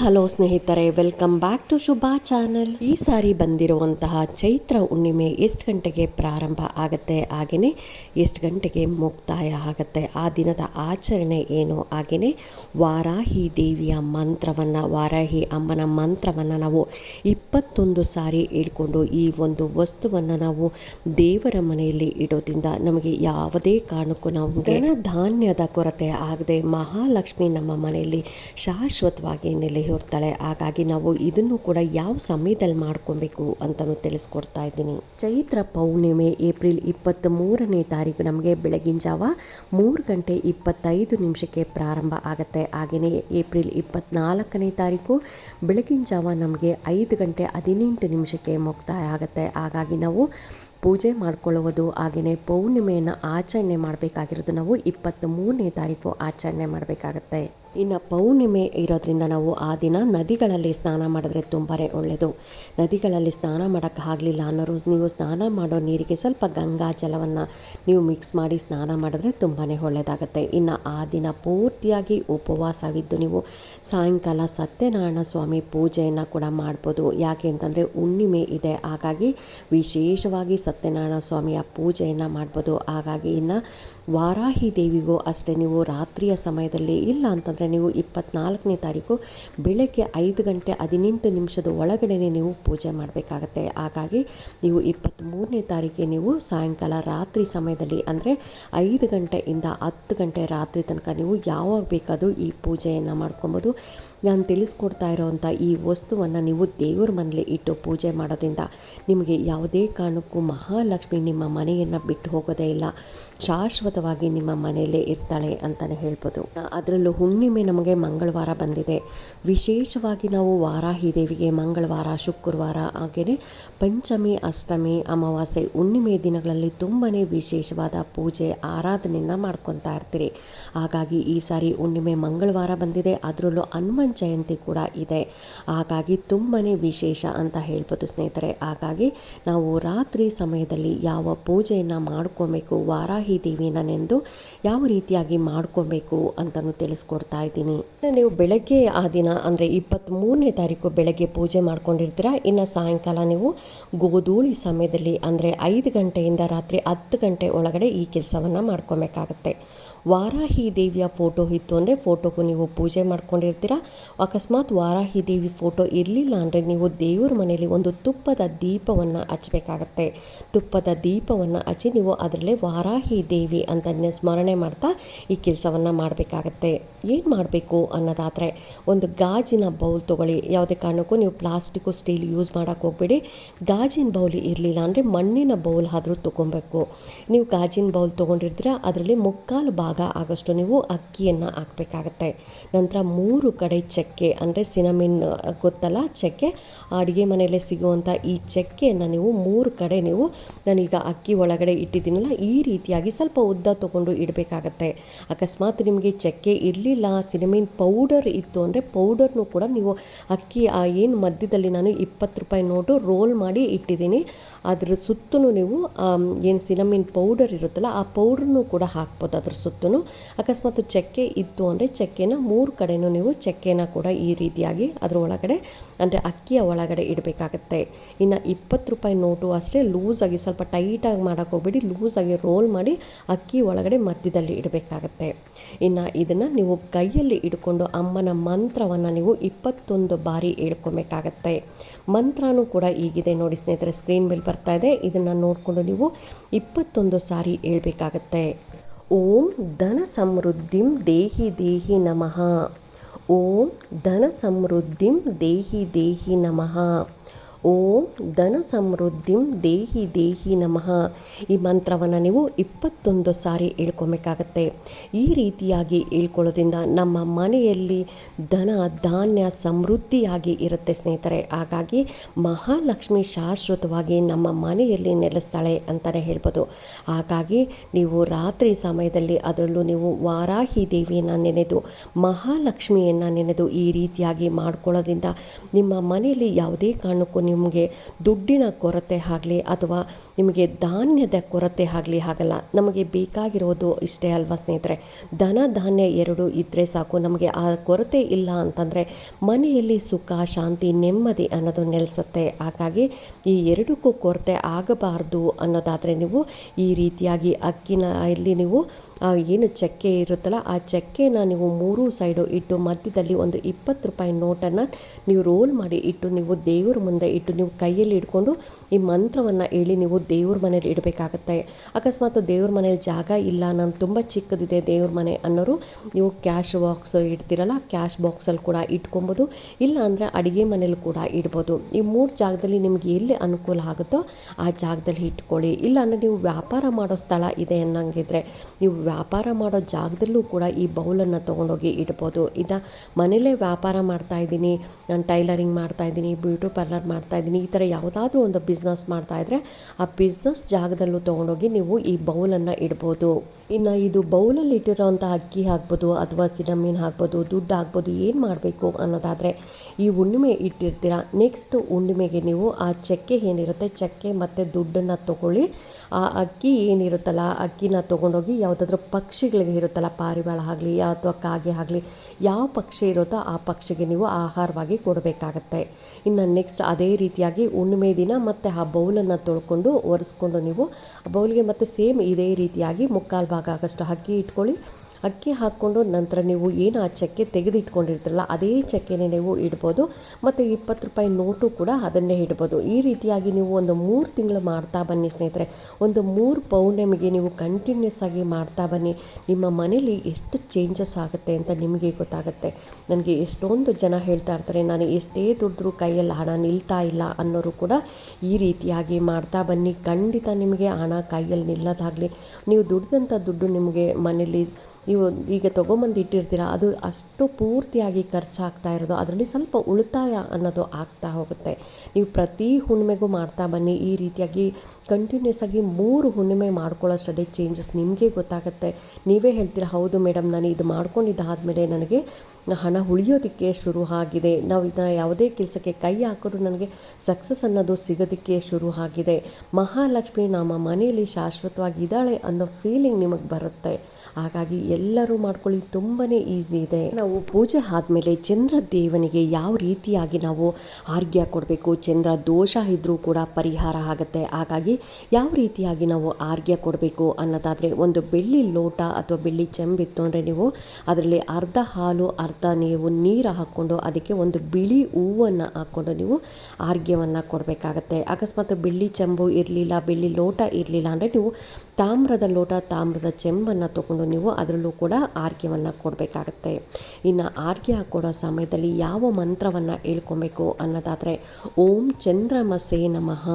Hello ಸ್ನೇಹಿತರೆ welcome back to Shubha channel ಈ ಸಾರಿ ಬಂದಿರುವಂತಹ ಚೈತ್ರ ಹುಣ್ಣಿಮೆ ಎಷ್ಟು ಗಂಟೆಗೆ ಪ್ರಾರಂಭ ಆಗುತ್ತೆ? ಹಾಗೆಯೇ ಎಷ್ಟು ಗಂಟೆಗೆ ಮುಕ್ತಾಯ ಆಗುತ್ತೆ? ಆ ದಿನದ ಆಚರಣೆ ಏನು? ಹಾಗೆಯೇ ವಾರಾಹಿ ದೇವಿಯ ಮಂತ್ರವನ್ನು, ವಾರಾಹಿ ಅಮ್ಮನ ಮಂತ್ರವನ್ನು ನಾವು ಇಪ್ಪತ್ತೊಂದು ಸಾರಿ ಇಟ್ಕೊಂಡು ಈ ಒಂದು ವಸ್ತುವನ್ನು ನಾವು ದೇವರ ಮನೆಯಲ್ಲಿ ಇಡೋದ್ರಿಂದ ನಮಗೆ ಯಾವುದೇ ಕಾರಣಕ್ಕೂ ನಾವು ಧನ ಧಾನ್ಯದ ಕೊರತೆ ಆಗದೆ ಮಹಾಲಕ್ಷ್ಮಿ ನಮ್ಮ ಮನೆಯಲ್ಲಿ ಶಾಶ್ವತವಾಗಿ ನೆಲೆಯೂರ್ತಾಳೆ ಹಾಗಾಗಿ ನಾವು ಇದನ್ನು ಕೂಡ ಯಾವ ಸಮಯದಲ್ಲಿ ಮಾಡ್ಕೊಬೇಕು ಅಂತಲೂ ತಿಳಿಸ್ಕೊಡ್ತಾ ಇದ್ದೀನಿ. ಚೈತ್ರ ಪೌರ್ಣಿಮೆ, ಏಪ್ರಿಲ್ ಇಪ್ಪತ್ತ್ ಮೂರನೇ ತಾರೀಕು ನಮಗೆ ಬೆಳಗಿನ ಜಾವ ಮೂರು ಗಂಟೆ ಇಪ್ಪತ್ತೈದು ನಿಮಿಷಕ್ಕೆ ಪ್ರಾರಂಭ ಆಗುತ್ತೆ. ಹಾಗೆಯೇ ಏಪ್ರಿಲ್ ಇಪ್ಪತ್ತ್ನಾಲ್ಕನೇ ತಾರೀಕು ಬೆಳಗಿನ ಜಾವ ನಮಗೆ ಐದು ಗಂಟೆ ಹದಿನೆಂಟು ನಿಮಿಷಕ್ಕೆ ಮುಕ್ತಾಯ ಆಗುತ್ತೆ. ಹಾಗಾಗಿ ನಾವು ಪೂಜೆ ಮಾಡ್ಕೊಳ್ಳುವುದು, ಹಾಗೆಯೇ ಪೌರ್ಣಿಮೆಯನ್ನು ಆಚರಣೆ ಮಾಡಬೇಕಾಗಿರೋದು ನಾವು ಇಪ್ಪತ್ತ್ ಮೂರನೇ ತಾರೀಕು ಆಚರಣೆ ಮಾಡಬೇಕಾಗತ್ತೆ. ಇನ್ನು ಪೌರ್ಣಿಮೆ ಇರೋದ್ರಿಂದ ನಾವು ಆ ದಿನ ನದಿಗಳಲ್ಲಿ ಸ್ನಾನ ಮಾಡಿದ್ರೆ ತುಂಬಾ ಒಳ್ಳೆಯದು ನದಿಗಳಲ್ಲಿ ಸ್ನಾನ ಮಾಡೋಕ್ಕಾಗಲಿಲ್ಲ ಅನ್ನೋರು, ನೀವು ಸ್ನಾನ ಮಾಡೋ ನೀರಿಗೆ ಸ್ವಲ್ಪ ಗಂಗಾ ಜಲವನ್ನು ನೀವು ಮಿಕ್ಸ್ ಮಾಡಿ ಸ್ನಾನ ಮಾಡಿದ್ರೆ ತುಂಬಾ ಒಳ್ಳೆಯದಾಗುತ್ತೆ ಇನ್ನು ಆ ದಿನ ಪೂರ್ತಿಯಾಗಿ ಉಪವಾಸವಿದ್ದು ನೀವು ಸಾಯಂಕಾಲ ಸತ್ಯನಾರಾಯಣ ಸ್ವಾಮಿ ಪೂಜೆಯನ್ನು ಕೂಡ ಮಾಡ್ಬೋದು. ಯಾಕೆ ಅಂತಂದರೆ ಹುಣ್ಣಿಮೆ ಇದೆ, ಹಾಗಾಗಿ ವಿಶೇಷವಾಗಿ ಸತ್ಯನಾರಾಯಣ ಸ್ವಾಮಿಯ ಪೂಜೆಯನ್ನು ಮಾಡ್ಬೋದು. ಹಾಗಾಗಿ ಇನ್ನು ವಾರಾಹಿ ದೇವಿಗೂ ಅಷ್ಟೇ, ನೀವು ರಾತ್ರಿಯ ಸಮಯದಲ್ಲಿ ಇಲ್ಲ ಅಂತಂದರೆ ನೀವು ಇಪ್ಪತ್ನಾಲ್ಕನೇ ತಾರೀಕು ಬೆಳಗ್ಗೆ ಐದು ಗಂಟೆ ಹದಿನೆಂಟು ನಿಮಿಷದ ಒಳಗಡೆ ನೀವು ಪೂಜೆ ಮಾಡಬೇಕಾಗತ್ತೆ. ಹಾಗಾಗಿ ನೀವು ಇಪ್ಪತ್ತ್ಮೂರನೇ ತಾರೀಕಿಗೆ ನೀವು ಸಾಯಂಕಾಲ ರಾತ್ರಿ ಸಮಯದಲ್ಲಿ, ಅಂದರೆ ಐದು ಗಂಟೆಯಿಂದ ಹತ್ತು ಗಂಟೆ ರಾತ್ರಿ ತನಕ ನೀವು ಯಾವಾಗ ಬೇಕಾದರೂ ಈ ಪೂಜೆಯನ್ನು ಮಾಡ್ಕೊಬೋದು. ನಾನು ತಿಳಿಸ್ಕೊಡ್ತಾ ಇರೋವಂಥ ಈ ವಸ್ತುವನ್ನು ನೀವು ದೇವ್ರ ಮನೇಲಿ ಇಟ್ಟು ಪೂಜೆ ಮಾಡೋದ್ರಿಂದ ನಿಮಗೆ ಯಾವುದೇ ಕಾರಣಕ್ಕೂ ಮಹಾಲಕ್ಷ್ಮಿ ನಿಮ್ಮ ಮನೆಯನ್ನು ಬಿಟ್ಟು ಹೋಗೋದೇ ಇಲ್ಲ. ಶಾಶ್ವತವಾಗಿ ನಿಮ್ಮ ಮನೆಯಲ್ಲೇ ಇರ್ತಾಳೆ ಅಂತಲೇ ಹೇಳ್ಬೋದು. ಅದರಲ್ಲೂ ಹುಣ್ಣಿಮೆ ನಮಗೆ ಮಂಗಳವಾರ ಬಂದಿದೆ. ವಿಶೇಷವಾಗಿ ನಾವು ವಾರಾಹಿ ದೇವಿಗೆ ಮಂಗಳವಾರ, ಶುಕ್ರವಾರ, ಹಾಗೆಯೇ ಪಂಚಮಿ, ಅಷ್ಟಮಿ, ಅಮಾವಾಸ್ಯೆ, ಹುಣ್ಣಿಮೆ ದಿನಗಳಲ್ಲಿ ತುಂಬಾ ವಿಶೇಷವಾದ ಪೂಜೆ, ಆರಾಧನೆಯನ್ನು ಮಾಡ್ಕೊತಾ ಇರ್ತೀರಿ. ಹಾಗಾಗಿ ಈ ಸಾರಿ ಹುಣ್ಣಿಮೆ ಮಂಗಳವಾರ ಬಂದಿದೆ. ಅದರಲ್ಲೂ ಹನುಮನ್ ಜಯಂತಿ ಕೂಡ ಇದೆ. ಹಾಗಾಗಿ ತುಂಬಾ ವಿಶೇಷ ಅಂತ ಹೇಳ್ಬೋದು ಸ್ನೇಹಿತರೆ. ಹಾಗಾಗಿ ನಾವು ರಾತ್ರಿ ಸಮಯದಲ್ಲಿ ಯಾವ ಪೂಜೆಯನ್ನು ಮಾಡ್ಕೊಬೇಕು ವಾರಾಹಿ ದೇವಿನ ನೆಂದು ಯಾವ ರೀತಿಯಾಗಿ ಮಾಡ್ಕೊಬೇಕು ಅಂತಲೂ ತಿಳಿಸ್ಕೊಡ್ತಾ ಇದ್ದೀನಿ ನೀವು ಬೆಳಗ್ಗೆ ಆ ದಿನ, ಅಂದರೆ ಇಪ್ಪತ್ತ್ಮೂರನೇ ತಾರೀಕು ಬೆಳಗ್ಗೆ ಪೂಜೆ ಮಾಡ್ಕೊಂಡಿರ್ತೀರ? ಇನ್ನು ಸಾಯಂಕಾಲ ನೀವು ಗೋಧೂಳಿ ಸಮಯದಲ್ಲಿ, ಅಂದರೆ ಐದು ಗಂಟೆಯಿಂದ ರಾತ್ರಿ ಹತ್ತು ಗಂಟೆ ಒಳಗಡೆ ಈ ಕೆಲಸವನ್ನು ಮಾಡ್ಕೊಬೇಕಾಗತ್ತೆ. ವಾರಾಹಿ ದೇವಿಯ ಫೋಟೋ ಇತ್ತು ಅಂದರೆ ಫೋಟೋಗೂ ನೀವು ಪೂಜೆ ಮಾಡ್ಕೊಂಡಿರ್ತೀರ. ಅಕಸ್ಮಾತ್ ವಾರಾಹಿ ದೇವಿ ಫೋಟೋ ಇರಲಿಲ್ಲ ಅಂದರೆ ನೀವು ದೇವ್ರ ಮನೆಯಲ್ಲಿ ಒಂದು ತುಪ್ಪದ ದೀಪವನ್ನು ಹಚ್ಚಬೇಕಾಗತ್ತೆ ತುಪ್ಪದ ದೀಪವನ್ನು ಹಚ್ಚಿ ನೀವು ಅದರಲ್ಲೇ ವಾರಾಹಿ ದೇವಿ ಅಂತ ಸ್ಮರಣೆ ಮಾಡ್ತಾ ಈ ಕೆಲಸವನ್ನು ಮಾಡಬೇಕಾಗತ್ತೆ. ಏನು ಮಾಡಬೇಕು ಅನ್ನೋದಾದರೆ ಒಂದು ಗಾಜಿನ ಬೌಲ್ ತೊಗೊಳ್ಳಿ. ಯಾವುದೇ ಕಾರಣಕ್ಕೂ ನೀವು ಪ್ಲಾಸ್ಟಿಕ್ಕು ಸ್ಟೀಲ್ ಯೂಸ್ ಮಾಡೋಕ್ಕೆ ಹೋಗ್ಬೇಡಿ. ಗಾಜಿನ ಬೌಲ್ ಇರಲಿಲ್ಲ ಅಂದರೆ ಮಣ್ಣಿನ ಬೌಲ್ ಆದರೂ ತೊಗೊಬೇಕು ನೀವು ಗಾಜಿನ ಬೌಲ್ ತೊಗೊಂಡಿರ್ತೀರ, ಅದರಲ್ಲಿ ಮುಕ್ಕಾಲು ಭಾಗ ಆಗೋಷ್ಟು ನೀವು ಅಕ್ಕಿಯನ್ನು ಹಾಕಬೇಕಾಗತ್ತೆ. ನಂತರ ಮೂರು ಕಡೆ ಚಕ್ಕೆ, ಅಂದರೆ ಸಿನಮಿನ್ ಗೊತ್ತಲ್ಲ? ಚಕ್ಕೆ. ಅಡುಗೆ ಮನೆಯಲ್ಲೇ ಸಿಗುವಂಥ ಈ ಚಕ್ಕೆಯನ್ನು ನೀವು ಮೂರು ಕಡೆ ನೀವು, ನಾನೀಗ ಅಕ್ಕಿ ಒಳಗಡೆ ಇಟ್ಟಿದ್ದೀನಲ್ಲ, ಈ ರೀತಿಯಾಗಿ ಸ್ವಲ್ಪ ಉದ್ದ ತೊಗೊಂಡು ಇಡಬೇಕಾಗತ್ತೆ. ಅಕಸ್ಮಾತ್ ನಿಮಗೆ ಚಕ್ಕೆ ಇರಲಿಲ್ಲ, ಸಿನಮಿನ್ ಪೌಡರ್ ಇತ್ತು ಅಂದರೆ ಪೌಡರ್ನು ಕೂಡ ನೀವು ಅಕ್ಕಿ ಏನು ಮಧ್ಯದಲ್ಲಿ ನಾನು ಇಪ್ಪತ್ತು ರೂಪಾಯಿ ನೋಟು ರೋಲ್ ಮಾಡಿ ಇಟ್ಟಿದ್ದೀನಿ. ಅದ್ರ ಸುತ್ತೂ ನೀವು ಏನು ಸಿನಮಿನ್ ಪೌಡರ್ ಇರುತ್ತಲ್ಲ, ಆ ಪೌಡ್ರನ್ನು ಕೂಡ ಹಾಕ್ಬೋದು ಅದ್ರ ಸುತ್ತೂ ಅಕಸ್ಮಾತ್ ಚಕ್ಕೆ ಇತ್ತು ಅಂದರೆ ಚಕ್ಕೆನ ಮೂರು ಕಡೆನೂ ನೀವು ಚಕ್ಕೆನ ಕೂಡ ಈ ರೀತಿಯಾಗಿ ಅದ್ರ ಒಳಗಡೆ, ಅಂದರೆ ಅಕ್ಕಿಯ ಒಳಗಡೆ ಇಡಬೇಕಾಗತ್ತೆ. ಇನ್ನು ಇಪ್ಪತ್ತು ರೂಪಾಯಿ ನೋಟು ಅಷ್ಟೇ ಲೂಸಾಗಿ ಸ್ವಲ್ಪ ಟೈಟಾಗಿ ಮಾಡೋಕ್ಕೆ ಹೋಗ್ಬಿಡಿ, ಲೂಸಾಗಿ ರೋಲ್ ಮಾಡಿ ಅಕ್ಕಿ ಒಳಗಡೆ ಮಧ್ಯದಲ್ಲಿ ಇಡಬೇಕಾಗತ್ತೆ. ಇನ್ನು ಇದನ್ನು ನೀವು ಕೈಯಲ್ಲಿ ಇಟ್ಕೊಂಡು ಅಮ್ಮನ ಮಂತ್ರವನ್ನು ನೀವು ಇಪ್ಪತ್ತೊಂದು ಬಾರಿ ಹೇಳ್ಕೊಬೇಕಾಗತ್ತೆ. ಮಂತ್ರನೂ ಕೂಡ ಈಗಿದೆ ನೋಡಿ ಸ್ನೇಹಿತರೆ ಸ್ಕ್ರೀನ್ ಮೇಲೆ ಇದೆ. ಇದನ್ನು ನೋಡಿಕೊಂಡು ನೀವು ಇಪ್ಪತ್ತೊಂದು ಸಾರಿ ಹೇಳ್ಬೇಕಾಗತ್ತೆ. ಓಂ ಧನ ಸಮೃದ್ಧಿಂ ದೇಹಿ ದೇಹಿ ನಮಃ. ಓಂ ಧನ ಸಮೃದ್ಧಿಂ ದೇಹಿ ದೇಹಿ ನಮಃ. ಓಂ ಧನ ಸಮೃದ್ಧಿಂ ದೇಹಿ ದೇಹಿ ನಮಃ. ಈ ಮಂತ್ರವನ್ನು ನೀವು ಇಪ್ಪತ್ತೊಂದು ಸಾರಿ ಹೇಳ್ಕೊಬೇಕಾಗತ್ತೆ. ಈ ರೀತಿಯಾಗಿ ಹೇಳ್ಕೊಳ್ಳೋದ್ರಿಂದ ನಮ್ಮ ಮನೆಯಲ್ಲಿ ಧನ, ಧಾನ್ಯ ಸಮೃದ್ಧಿಯಾಗಿ ಇರುತ್ತೆ ಸ್ನೇಹಿತರೆ. ಹಾಗಾಗಿ ಮಹಾಲಕ್ಷ್ಮಿ ಶಾಶ್ವತವಾಗಿ ನಮ್ಮ ಮನೆಯಲ್ಲಿ ನೆಲೆಸ್ತಾಳೆ ಅಂತಲೇ ಹೇಳ್ಬೋದು. ಹಾಗಾಗಿ ನೀವು ರಾತ್ರಿ ಸಮಯದಲ್ಲಿ ಅದರಲ್ಲೂ ನೀವು ವಾರಾಹಿ ದೇವಿಯನ್ನು ನೆನೆದು, ಮಹಾಲಕ್ಷ್ಮಿಯನ್ನು ನೆನೆದು ಈ ರೀತಿಯಾಗಿ ಮಾಡ್ಕೊಳ್ಳೋದ್ರಿಂದ ನಿಮ್ಮ ಮನೆಯಲ್ಲಿ ಯಾವುದೇ ಕಾರಣಕ್ಕೂ ನೀವು ನಿಮಗೆ ದುಡ್ಡಿನ ಕೊರತೆ ಆಗಲಿ ಅಥವಾ ನಿಮಗೆ ಧಾನ್ಯದ ಕೊರತೆ ಆಗಲಿ ಆಗಲ್ಲ ನಮಗೆ ಬೇಕಾಗಿರೋದು ಇಷ್ಟೇ ಅಲ್ವಾ ಸ್ನೇಹಿತರೆ? ಧನ ಧಾನ್ಯ ಎರಡು ಇದ್ದರೆ ಸಾಕು. ನಮಗೆ ಆ ಕೊರತೆ ಇಲ್ಲ ಅಂತಂದರೆ ಮನೆಯಲ್ಲಿ ಸುಖ, ಶಾಂತಿ, ನೆಮ್ಮದಿ ಅನ್ನೋದು ನೆಲೆಸುತ್ತೆ. ಹಾಗಾಗಿ ಈ ಎರಡಕ್ಕೂ ಕೊರತೆ ಆಗಬಾರ್ದು ಅನ್ನೋದಾದರೆ ನೀವು ಈ ರೀತಿಯಾಗಿ ಅಕ್ಕಿನ ಇಲ್ಲಿ ನೀವು ಏನು ಚಕ್ಕೆ ಇರುತ್ತಲ್ಲ, ಆ ಚಕ್ಕೆನ ನೀವು ಮೂರೂ ಸೈಡು ಇಟ್ಟು ಮಧ್ಯದಲ್ಲಿ ಒಂದು ಇಪ್ಪತ್ತು ರೂಪಾಯಿ ನೋಟನ್ನು ನೀವು ರೋಲ್ ಮಾಡಿ ಇಟ್ಟು ನೀವು ದೇವರ ಮುಂದೆ ಇಟ್ಟು ನೀವು ಕೈಯಲ್ಲಿ ಇಟ್ಕೊಂಡು ಈ ಮಂತ್ರವನ್ನು ಹೇಳಿ ನೀವು ದೇವ್ರ ಮನೇಲಿ ಇಡಬೇಕಾಗತ್ತೆ. ಅಕಸ್ಮಾತ್ ದೇವ್ರ ಮನೇಲಿ ಜಾಗ ಇಲ್ಲ, ನಾನು ತುಂಬ ಚಿಕ್ಕದಿದೆ ದೇವ್ರ ಮನೆ ಅನ್ನೋರು ನೀವು ಕ್ಯಾಶ್ ಬಾಕ್ಸ್ ಇಡ್ತೀರಲ್ಲ ಕ್ಯಾಶ್ ಬಾಕ್ಸಲ್ಲಿ ಕೂಡ ಇಟ್ಕೊಬೋದು, ಇಲ್ಲ ಅಂದರೆ ಅಡುಗೆ ಮನೇಲಿ ಕೂಡ ಇಡ್ಬೋದು. ಈ ಮೂರು ಜಾಗದಲ್ಲಿ ನಿಮಗೆ ಎಲ್ಲಿ ಅನುಕೂಲ ಆಗುತ್ತೋ ಆ ಜಾಗದಲ್ಲಿ ಇಟ್ಕೊಳ್ಳಿ. ಇಲ್ಲ ಅಂದರೆ ನೀವು ವ್ಯಾಪಾರ ಮಾಡೋ ಸ್ಥಳ ಇದೆ ಅನ್ನಂಗಿದ್ರೆ ನೀವು ವ್ಯಾಪಾರ ಮಾಡೋ ಜಾಗದಲ್ಲೂ ಕೂಡ ಈ ಬೌಲನ್ನು ತೊಗೊಂಡೋಗಿ ಇಡ್ಬೋದು. ಇದ ಮನೇಲೇ ವ್ಯಾಪಾರ ಮಾಡ್ತಾ ಇದ್ದೀನಿ, ನಾನು ಟೈಲರಿಂಗ್ ಮಾಡ್ತಾ ಇದ್ದೀನಿ, ಬ್ಯೂಟಿ ಪಾರ್ಲರ್ ಮಾಡ್ತಾ ಇದ್ದೀನಿ. ಈ ಥರ ಯಾವುದಾದ್ರೂ ಒಂದು ಬಿಸ್ನೆಸ್ ಮಾಡ್ತಾ ಇದ್ದರೆ ಆ ಬಿಸ್ನೆಸ್ ಜಾಗದಲ್ಲೂ ತೊಗೊಂಡೋಗಿ ನೀವು ಈ ಬೌಲನ್ನು ಇಡ್ಬೋದು. ಇನ್ನು ಇದು ಬೌಲಲ್ಲಿ ಇಟ್ಟಿರೋವಂಥ ಅಕ್ಕಿ ಆಗ್ಬೋದು ಅಥವಾ ಸಿನಮೀನ್ ಆಗ್ಬೋದು ದುಡ್ಡು ಆಗ್ಬೋದು ಏನು ಮಾಡಬೇಕು ಅನ್ನೋದಾದರೆ ಈ ಹುಣ್ಣಿಮೆ ಇಟ್ಟಿರ್ತೀರ? ನೆಕ್ಸ್ಟ್ ಹುಣ್ಣಿಮೆಗೆ ನೀವು ಆ ಚಕ್ಕೆ ಏನಿರುತ್ತೆ? ಚಕ್ಕೆ ಮತ್ತು ದುಡ್ಡನ್ನು ತೊಗೊಳ್ಳಿ. ಆ ಅಕ್ಕಿ ಏನಿರುತ್ತಲ್ಲ, ಆ ಅಕ್ಕಿನ ತೊಗೊಂಡೋಗಿ ಯಾವುದಾದ್ರೂ ಪಕ್ಷಿಗಳಿಗೆ ಇರುತ್ತಲ್ಲ, ಪಾರಿವಾಳ ಆಗಲಿ ಅಥವಾ ಕಾಗೆ ಆಗಲಿ, ಯಾವ ಪಕ್ಷಿ ಇರುತ್ತೋ ಆ ಪಕ್ಷಿಗೆ ನೀವು ಆಹಾರವಾಗಿ ಕೊಡಬೇಕಾಗತ್ತೆ. ಇನ್ನು ನೆಕ್ಸ್ಟ್ ಅದೇ ರೀತಿಯಾಗಿ ಹುಣ್ಣಿಮೆ ದಿನ ಮತ್ತು ಆ ಬೌಲನ್ನು ತೊಳ್ಕೊಂಡು ಒರೆಸ್ಕೊಂಡು ನೀವು ಬೌಲ್ಗೆ ಮತ್ತು ಸೇಮ್ ಇದೇ ರೀತಿಯಾಗಿ ಮುಕ್ಕಾಲು ಭಾಗ ಆಗಷ್ಟು ಅಕ್ಕಿ ಇಟ್ಕೊಳ್ಳಿ. ಅಕ್ಕಿ ಹಾಕ್ಕೊಂಡು ನಂತರ ನೀವು ಏನು ಆ ಚಕ್ಕೆ ತೆಗೆದಿಟ್ಕೊಂಡಿರ್ತೀರಲ್ಲ, ಅದೇ ಚಕ್ಕೆನೇ ನೀವು ಇಡ್ಬೋದು. ಮತ್ತು ಇಪ್ಪತ್ತು ರೂಪಾಯಿ ನೋಟು ಕೂಡ ಅದನ್ನೇ ಇಡ್ಬೋದು. ಈ ರೀತಿಯಾಗಿ ನೀವು ಒಂದು ಮೂರು ತಿಂಗಳು ಮಾಡ್ತಾ ಬನ್ನಿ ಸ್ನೇಹಿತರೆ. ಒಂದು ಮೂರು ಪೌರ್ಣಿಮೆಗೆ ನೀವು ಕಂಟಿನ್ಯೂಸ್ ಆಗಿ ಮಾಡ್ತಾ ಬನ್ನಿ. ನಿಮ್ಮ ಮನೇಲಿ ಎಷ್ಟು ಚೇಂಜಸ್ ಆಗುತ್ತೆ ಅಂತ ನಿಮಗೆ ಗೊತ್ತಾಗುತ್ತೆ. ನನಗೆ ಎಷ್ಟೊಂದು ಜನ ಹೇಳ್ತಾ ಇರ್ತಾರೆ, ನಾನು ಎಷ್ಟೇ ದುಡಿದ್ರೂ ಕೈಯಲ್ಲಿ ಹಣ ನಿಲ್ತಾ ಇಲ್ಲ ಅನ್ನೋರು ಕೂಡ ಈ ರೀತಿಯಾಗಿ ಮಾಡ್ತಾ ಬನ್ನಿ. ಖಂಡಿತ ನಿಮಗೆ ಹಣ ಕೈಯಲ್ಲಿ ನಿಲ್ಲೋದಾಗಲಿ. ನೀವು ದುಡಿದಂಥ ದುಡ್ಡು ನಿಮಗೆ ಮನೇಲಿ ನೀವು ಈಗ ತೊಗೊಂಬಂದು ಇಟ್ಟಿರ್ತೀರ, ಅದು ಅಷ್ಟು ಪೂರ್ತಿಯಾಗಿ ಖರ್ಚಾಗ್ತಾ ಇರೋದು, ಅದರಲ್ಲಿ ಸ್ವಲ್ಪ ಉಳಿತಾಯ ಅನ್ನೋದು ಆಗ್ತಾ ಹೋಗುತ್ತೆ. ನೀವು ಪ್ರತಿ ಹುಣ್ಣಿಮೆಗೂ ಮಾಡ್ತಾ ಬನ್ನಿ, ಈ ರೀತಿಯಾಗಿ ಕಂಟಿನ್ಯೂಸ್ ಆಗಿ ಮೂರು ಹುಣ್ಣಿಮೆ ಮಾಡ್ಕೊಳ್ಳೋಷ್ಟೇ ಚೇಂಜಸ್ ನಿಮಗೆ ಗೊತ್ತಾಗುತ್ತೆ. ನೀವೇ ಹೇಳ್ತೀರಾ, ಹೌದು ಮೇಡಮ್, ನಾನು ಇದು ಮಾಡ್ಕೊಂಡಿದ್ದಾದಮೇಲೆ ನನಗೆ ಹಣ ಉಳಿಯೋದಕ್ಕೆ ಶುರು ಆಗಿದೆ, ನಾವು ಇದನ್ನ ಯಾವುದೇ ಕೆಲಸಕ್ಕೆ ಕೈ ಹಾಕಿದ್ರು ನನಗೆ ಸಕ್ಸಸ್ ಅನ್ನೋದು ಸಿಗೋದಕ್ಕೆ ಶುರು ಆಗಿದೆ. ಮಹಾಲಕ್ಷ್ಮಿ ನಮ್ಮ ಮನೆಯಲ್ಲಿ ಶಾಶ್ವತವಾಗಿ ಇದ್ದಾಳೆ ಅನ್ನೋ ಫೀಲಿಂಗ್ ನಿಮಗೆ ಬರುತ್ತೆ. ಹಾಗಾಗಿ ಎಲ್ಲರೂ ಮಾಡ್ಕೊಳ್ಳಿ ತುಂಬಾ ಈಸಿ ಇದೆ. ನಾವು ಪೂಜೆ ಆದಮೇಲೆ ಚಂದ್ರ ದೇವನಿಗೆ ಯಾವ ರೀತಿಯಾಗಿ ನಾವು ಆರ್ಗ್ಯ ಕೊಡಬೇಕು, ಚಂದ್ರ ದೋಷ ಇದ್ದರೂ ಕೂಡ ಪರಿಹಾರ ಆಗುತ್ತೆ. ಹಾಗಾಗಿ ಯಾವ ರೀತಿಯಾಗಿ ನಾವು ಆರ್ಗ್ಯ ಕೊಡಬೇಕು ಅನ್ನೋದಾದರೆ ಒಂದು ಬೆಳ್ಳಿ ಲೋಟ ಅಥವಾ ಬೆಳ್ಳಿ ಚೆಂಬಿತ್ತು ಅಂದರೆ ನೀವು ಅದರಲ್ಲಿ ಅರ್ಧ ಹಾಲು, ಅರ್ಧ ನೀವು ನೀರು ಹಾಕ್ಕೊಂಡು ಅದಕ್ಕೆ ಒಂದು ಬಿಳಿ ಹೂವನ್ನು ಹಾಕ್ಕೊಂಡು ನೀವು ಆರ್ಗ್ಯವನ್ನು ಕೊಡಬೇಕಾಗತ್ತೆ. ಅಕಸ್ಮಾತ್ ಬೆಳ್ಳಿ ಚೆಂಬು ಇರಲಿಲ್ಲ, ಬೆಳ್ಳಿ ಲೋಟ ಇರಲಿಲ್ಲ ಅಂದರೆ ನೀವು ತಾಮ್ರದ ಲೋಟ, ತಾಮ್ರದ ಚೆಂಬನ್ನು ತಗೊಂಡು ನೀವು ಅದರಲ್ಲೂ ಕೂಡ ಆರ್ಗ್ಯವನ್ನು ಕೊಡಬೇಕಾಗತ್ತೆ. ಇನ್ನು ಆರ್ಗ್ಯ ಕೊಡೋ ಸಮಯದಲ್ಲಿ ಯಾವ ಮಂತ್ರವನ್ನು ಹೇಳ್ಕೊಬೇಕು ಅನ್ನೋದಾದರೆ, ಓಂ ಚಂದ್ರಮಸೇ ನಮಃ.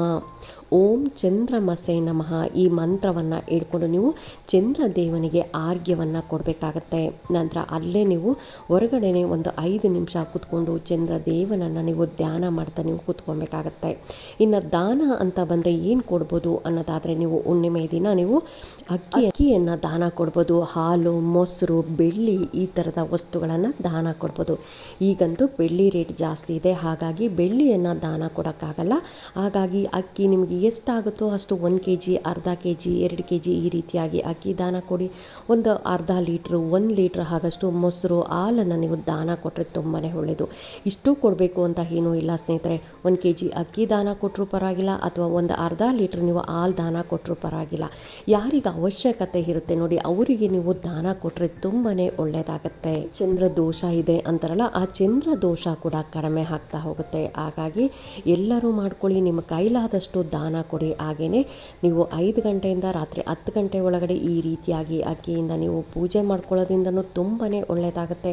ಓಂ ಚಂದ್ರಮಸೆ ನಮಃ ಈ ಮಂತ್ರವನ್ನು ಹೇಳ್ಕೊಂಡು ನೀವು ಚಂದ್ರ ದೇವನಿಗೆ ಆರ್ಗ್ಯವನ್ನು ಕೊಡಬೇಕಾಗತ್ತೆ. ನಂತರ ಅಲ್ಲೇ ನೀವು ಹೊರಗಡೆನೆ ಒಂದು ಐದು ನಿಮಿಷ ಕೂತ್ಕೊಂಡು ಚಂದ್ರ ದೇವನನ್ನು ನೀವು ಧ್ಯಾನ ಮಾಡ್ತಾ ನೀವು ಕೂತ್ಕೊಬೇಕಾಗತ್ತೆ ಇನ್ನು ದಾನ ಅಂತ ಬಂದರೆ ಏನು ಕೊಡ್ಬೋದು ಅನ್ನೋದಾದರೆ ನೀವು ಹುಣ್ಣಿಮೆ ದಿನ ನೀವು ಅಕ್ಕಿ ಅಕ್ಕಿಯನ್ನು ದಾನ ಕೊಡ್ಬೋದು, ಹಾಲು, ಮೊಸರು, ಬೆಳ್ಳಿ ಈ ಥರದ ವಸ್ತುಗಳನ್ನು ದಾನ ಕೊಡ್ಬೋದು. ಈಗಂತೂ ಬೆಳ್ಳಿ ರೇಟ್ ಜಾಸ್ತಿ ಇದೆ, ಹಾಗಾಗಿ ಬೆಳ್ಳಿಯನ್ನು ದಾನ ಕೊಡೋಕ್ಕಾಗಲ್ಲ. ಹಾಗಾಗಿ ಅಕ್ಕಿ ನಿಮಗೆ ಎಷ್ಟಾಗುತ್ತೋ ಅಷ್ಟು ಒಂದು ಕೆ ಜಿ ಅರ್ಧ ಕೆ ಜಿ ಎರಡು ಕೆ ಜಿ ಈ ರೀತಿಯಾಗಿ ಅಕ್ಕಿ ದಾನ ಕೊಡಿ. ಒಂದು ಅರ್ಧ ಲೀಟ್ರು, ಒಂದು ಲೀಟ್ರ್ ಹಾಗಷ್ಟು ಮೊಸರು, ಹಾಲನ್ನು ನೀವು ದಾನ ಕೊಟ್ಟರೆ ತುಂಬಾ ಒಳ್ಳೆಯದು ಇಷ್ಟು ಕೊಡಬೇಕು ಅಂತ ಏನೂ ಇಲ್ಲ ಸ್ನೇಹಿತರೆ. ಒಂದು ಕೆ ಜಿ ಅಕ್ಕಿ ದಾನ ಕೊಟ್ಟರೂ ಪರವಾಗಿಲ್ಲ ಅಥವಾ ಒಂದು ಅರ್ಧ ಲೀಟ್ರ್ ನೀವು ಹಾಲು ದಾನ ಕೊಟ್ಟರೂ ಪರವಾಗಿಲ್ಲ. ಯಾರಿಗೆ ಅವಶ್ಯಕತೆ ಇರುತ್ತೆ ನೋಡಿ, ಅವರಿಗೆ ನೀವು ದಾನ ಕೊಟ್ಟರೆ ತುಂಬಾ ಒಳ್ಳೆಯದಾಗತ್ತೆ ಚಂದ್ರ ದೋಷ ಇದೆ ಅಂತಾರಲ್ಲ, ಆ ಚಂದ್ರ ದೋಷ ಕೂಡ ಕಡಿಮೆ ಆಗ್ತಾ ಹೋಗುತ್ತೆ. ಹಾಗಾಗಿ ಎಲ್ಲರೂ ಮಾಡ್ಕೊಳ್ಳಿ, ನಿಮ್ಮ ಕೈಲಾದಷ್ಟು ದಾನ ಕೊಡಿ. ಹಾಗೆಯೇ ನೀವು ಐದು ಗಂಟೆಯಿಂದ ರಾತ್ರಿ ಹತ್ತು ಗಂಟೆ ಒಳಗಡೆ ಈ ರೀತಿಯಾಗಿ ಅಕ್ಕಿಯಿಂದ ನೀವು ಪೂಜೆ ಮಾಡ್ಕೊಳ್ಳೋದ್ರಿಂದನೂ ತುಂಬಾ ಒಳ್ಳೆಯದಾಗುತ್ತೆ.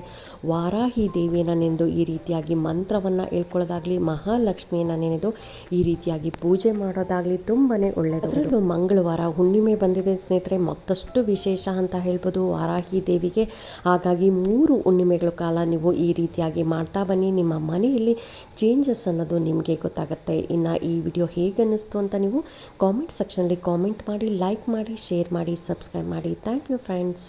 ವಾರಾಹಿ ದೇವಿಯನ್ನು ನೆನೆದು ಈ ರೀತಿಯಾಗಿ ಮಂತ್ರವನ್ನು ಹೇಳ್ಕೊಳ್ಳೋದಾಗಲಿ, ಮಹಾಲಕ್ಷ್ಮಿಯನ್ನು ನೆನೆದು ಈ ರೀತಿಯಾಗಿ ಪೂಜೆ ಮಾಡೋದಾಗಲಿ ತುಂಬಾ ಒಳ್ಳೆಯದು. ಮಂಗಳವಾರ ಹುಣ್ಣಿಮೆ ಬಂದಿದೆ ಸ್ನೇಹಿತರೆ, ಮತ್ತಷ್ಟು ವಿಶೇಷ ಅಂತ ಹೇಳ್ಬೋದು ವಾರಾಹಿ ದೇವಿಗೆ. ಹಾಗಾಗಿ ಮೂರು ಹುಣ್ಣಿಮೆಗಳ ಕಾಲ ನೀವು ಈ ರೀತಿಯಾಗಿ ಮಾಡ್ತಾ ಬನ್ನಿ. ನಿಮ್ಮ ಮನೆಯಲ್ಲಿ ಚೇಂಜಸ್ ಅನ್ನೋದು ನಿಮಗೆ ಗೊತ್ತಾಗುತ್ತೆ. ಇನ್ನು ಈ ವಿಡಿಯೋ ಹೇಗೆ ಅನ್ನಿಸ್ತು ಅಂತ ನೀವು ಕಾಮೆಂಟ್ ಸೆಕ್ಷನಲ್ಲಿ ಕಾಮೆಂಟ್ ಮಾಡಿ ಲೈಕ್ ಮಾಡಿ ಶೇರ್ ಮಾಡಿ ಸಬ್ಸ್ಕ್ರೈಬ್ ಮಾಡಿ. Thank you friends